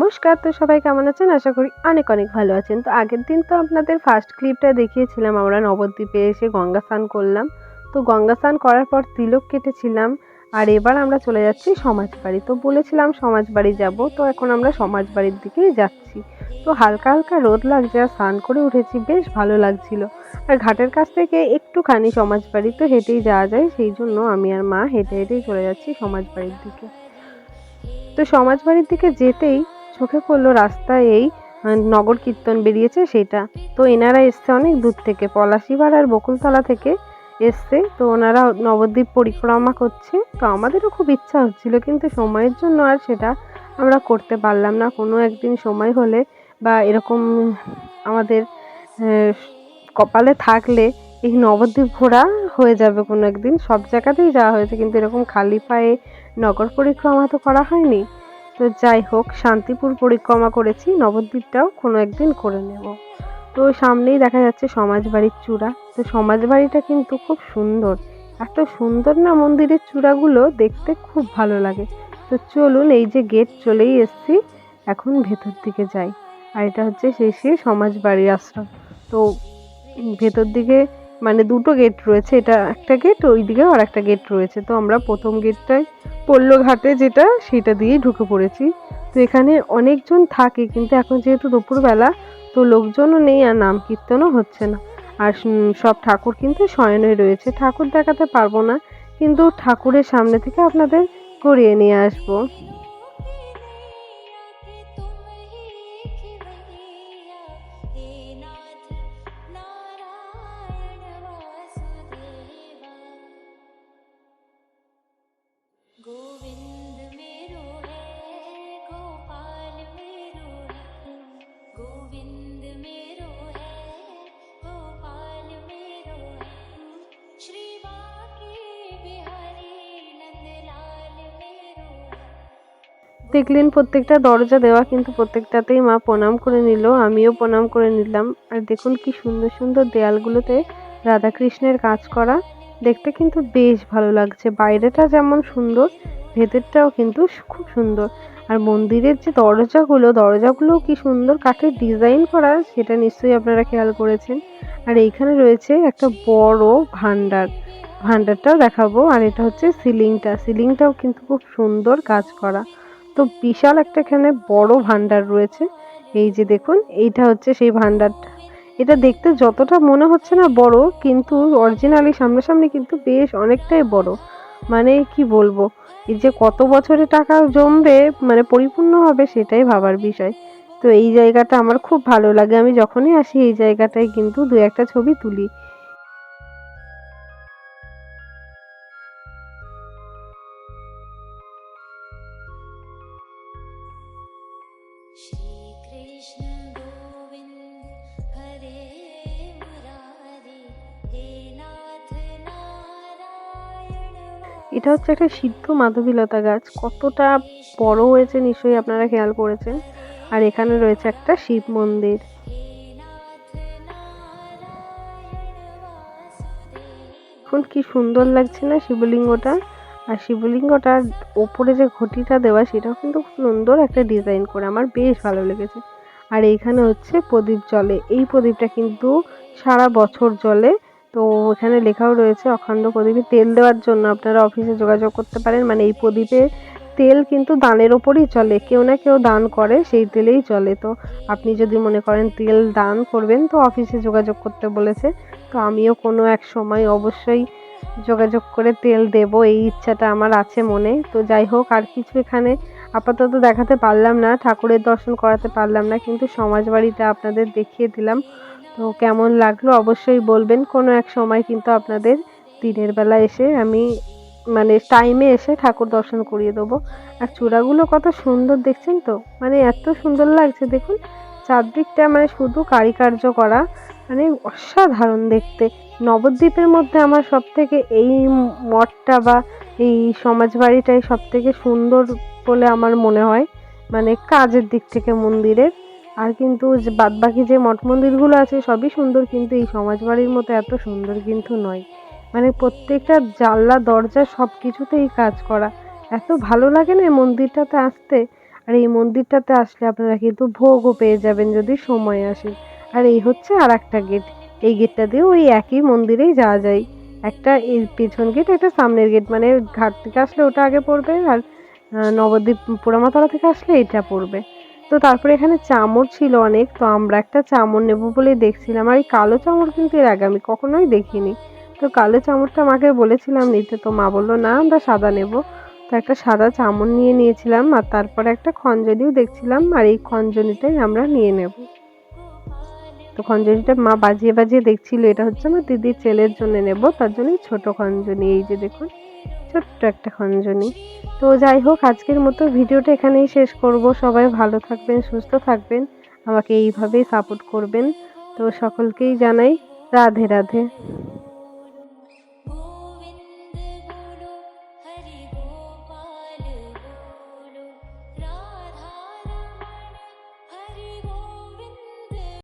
নমস্কার, তো সবাই কেমন আছেন? আশা করি অনেক অনেক ভালো আছেন। তো আগের দিন তো আপনাদের ফার্স্ট ক্লিপটা দেখিয়েছিলাম, আমরা নবদ্বীপে এসে গঙ্গা স্নান করলাম। তো গঙ্গা স্নান করার পর তিলক কেটেছিলাম, আর এবার আমরা চলে যাচ্ছি সমাজবাড়ি। তো বলেছিলাম সমাজবাড়ি যাব, তো এখন আমরা সমাজবাড়ির দিকেই যাচ্ছি। তো হালকা হালকা রোদ লাগছে, আর স্নান করে উঠেছি, বেশ ভালো লাগছিল। আর ঘাটের কাছ থেকে একটুখানি সমাজবাড়ি তো হেঁটেই যাওয়া যায়, সেই জন্য আমি আর মা হেঁটে হেঁটেই চলে যাচ্ছি সমাজবাড়ির দিকে। তো সমাজবাড়ির দিকে যেতেই চোখে পড়ল রাস্তায় এই নগর কীর্তন বেরিয়েছে সেটা। তো এনারা এসছে অনেক দূর থেকে পলাশিবার আর বকুলতলা থেকে এসছে। তো ওনারা নবদ্বীপ পরিক্রমা করছে। তো আমাদেরও খুব ইচ্ছা হচ্ছিল, কিন্তু সময়ের জন্য আর সেটা আমরা করতে পারলাম না। কোনো একদিন সময় হলে বা এরকম আমাদের কপালে থাকলে এই নবদ্বীপ ঘোরা হয়ে যাবে কোনো একদিন। সব জায়গাতেই যাওয়া হয়েছে, কিন্তু এরকম খালি পায়ে নগর পরিক্রমা তো করা হয়নি। তো যাই হোক, শান্তিপুর পরিক্রমা করেছি, নবদ্বীপটাও কোনো একদিন করে নেব। তো সামনেই দেখা যাচ্ছে সমাজবাড়ির চূড়া। তো সমাজবাড়িটা কিন্তু খুব সুন্দর। এত সুন্দর না মন্দিরের চূড়াগুলো দেখতে খুব ভালো লাগে। তো চলুন এই যে গেট চলেই এসছি, এখন ভেতর দিকে যাই। আর এটা হচ্ছে শেষে সমাজবাড়ির আশ্রম। তো ভেতর দিকে মানে দুটো গেট রয়েছে, এটা একটা গেট ওই দিকেও আর একটা গেট রয়েছে। তো আমরা প্রথম গেটটায় পল্ল ঘাটে যেটা, সেটা দিয়েই ঢুকে পড়েছি। তো এখানে অনেকজন থাকে, কিন্তু এখন যেহেতু দুপুরবেলা, তো লোকজনও নেই আর নাম কীর্তনও হচ্ছে না। আর সব ঠাকুর কিন্তু শয়নে রয়েছে। ঠাকুর দেখাতে পারব না, কিন্তু ঠাকুরের সামনে থেকে আপনাদের করিয়ে নিয়ে আসব। দেখলেন প্রত্যেকটা দরজা দেওয়া কিন্তু প্রত্যেকটাতেই মা প্রণাম করে নিল, আমিও প্রণাম করে নিলাম। আর দেখুন কি সুন্দর সুন্দর দেয়ালগুলোতে রাধাকৃষ্ণের কাজ করা। দেখতে কিন্তু বেশ ভালো লাগছে। বাইরেটা যেমন সুন্দর, ভেতরটাও কিন্তু খুব সুন্দর। আর মন্দিরের যে দরজাগুলো দরজাগুলো কি সুন্দর কাঠের ডিজাইন করা, সেটা নিশ্চয়ই আপনারা খেয়াল করেছেন। আর এইখানে রয়েছে একটা বড় ভান্ডার। ভান্ডারটাও দেখাবো। আর এটা হচ্ছে সিলিংটা। সিলিংটাও কিন্তু খুব সুন্দর কাজ করা। তো বিশাল একটা এখানে বড় ভান্ডার রয়েছে। এই যে দেখুন, এইটা হচ্ছে সেই ভান্ডারটা। এটা দেখতে যতটা মনে হচ্ছে না বড়, কিন্তু অরিজিনালি সামনাসামনি কিন্তু বেশ অনেকটাই বড়। মানে কি বলব, এই যে কত বছরে টাকা জমবে মানে পরিপূর্ণ হবে সেটাই ভাবার বিষয়। তো এই জায়গাটা আমার খুব ভালো লাগে। আমি যখনই আসি এই জায়গাটায় কিন্তু দু একটা ছবি তুলি। এটা হচ্ছে একটা সিদ্ধ মাধবীলতা গাছ। কতটা বড় হয়েছে নিশ্চয়ই আপনারা খেয়াল করেছেন। আর এখানে রয়েছে একটা শিব মন্দির। এখন কি সুন্দর লাগছে না শিবলিঙ্গটা? আর শিবলিঙ্গটার ওপরে যে ঘটিটা দেওয়া, সেটাও কিন্তু খুব সুন্দর একটা ডিজাইন করে। আমার বেশ ভালো লেগেছে। আর এইখানে হচ্ছে প্রদীপ জলে। এই প্রদীপটা কিন্তু সারা বছর জলে তো এখানে লেখাও রয়েছে অখণ্ড প্রদীপে তেল দেওয়ার জন্য। আপনারা অফিসে যোগাযোগ করতে পারেন। মানে এই প্রদীপে তেল কিন্তু দানের ওপরই চলে। কেউ না কেউ দান করে, সেই তেলেই চলে। তো আপনি যদি মনে করেন তেল দান করবেন, তো অফিসে যোগাযোগ করতে বলেছে। তো আমিও কোনো এক সময় অবশ্যই যোগাযোগ করে তেল দেব, এই ইচ্ছাটা আমার আছে মনে। তো যাই হোক, আর কিছু এখানে আপাতত দেখাতে পারলাম না, ঠাকুরের দর্শন করাতে পারলাম না, কিন্তু সমাজ বাড়িটা আপনাদের দেখিয়ে দিলাম। তো কেমন লাগল অবশ্যই বলবেন, কোনো এক সময় কিন্তু আপনাদের দিনের বেলা এসে আমি মানে টাইমে এসে ঠাকুর দর্শন করিয়ে দেবো। আর চূড়াগুলো কত সুন্দর দেখছেন তো? মানে এত সুন্দর লাগছে, দেখুন, চারদিকটা মানে শুধু কারিকার্য করা মানে অসাধারণ দেখতে। নবদ্বীপের মধ্যে আমার সব থেকে এই মঠটা বা এই সমাজ বাড়িটাই সব থেকে সুন্দর বলে আমার মনে হয়। মানে কাজের দিক থেকে মন্দিরের। আর কিন্তু বাদ বাকি যে মঠ মন্দিরগুলো আছে সবই সুন্দর, কিন্তু এই সমাজ বাড়ির মতো এত সুন্দর কিন্তু নয়। মানে প্রত্যেকটা জানলা, দরজা সব কিছুতেই কাজ করা। এত ভালো লাগে না এই মন্দিরটাতে আসতে? আর এই মন্দিরটাতে আসলে আপনারা কিন্তু ভোগও পেয়ে যাবেন যদি সময় আসে। আর এই হচ্ছে আর একটা গেট। এই গেটটা দিয়ে ওই একই মন্দিরেই যাওয়া যায়। একটা এই পেছন গেট, একটা সামনের গেট। মানে ঘাট থেকে আসলে ওটা আগে পড়বে আর নবদ্বীপ পোড়ামাতলা থেকে আসলে এটা পড়বে। তো তারপরে এখানে চামর ছিল অনেক, তো আমরা একটা চামর নেব বলে দেখছিলাম। আর এই কালো চামর কিন্তু এর আগে আমি কখনোই দেখিনি। তো কালো চামরটা মাকে বলেছিলাম, নিতে তো মা বলল, না, আমরা সাদা নেব। তো একটা সাদা চামর নিয়ে নিয়েছিলাম আর তারপরে একটা খঞ্জনিও দেখছিলাম আর এই খঞ্জনিটাই আমরা নিয়ে নেব। তো খঞ্জনিটা মা বাজিয়ে বাজিয়ে দেখছিল, এটা হচ্ছে আমার দিদির ছেলের জন্য নেব, তার জন্যই ছোট খঞ্জনি, এই যে দেখুন, ছোট্ট একটা খঞ্জনি। তো যাই হোক, আজকের মতো ভিডিওটা এখানেই শেষ করব। সবাই ভালো থাকবেন, সুস্থ থাকবেন, আমাকে এইভাবেই সাপোর্ট করবেন। তো সকলকেই জানাই রাধে রাধে।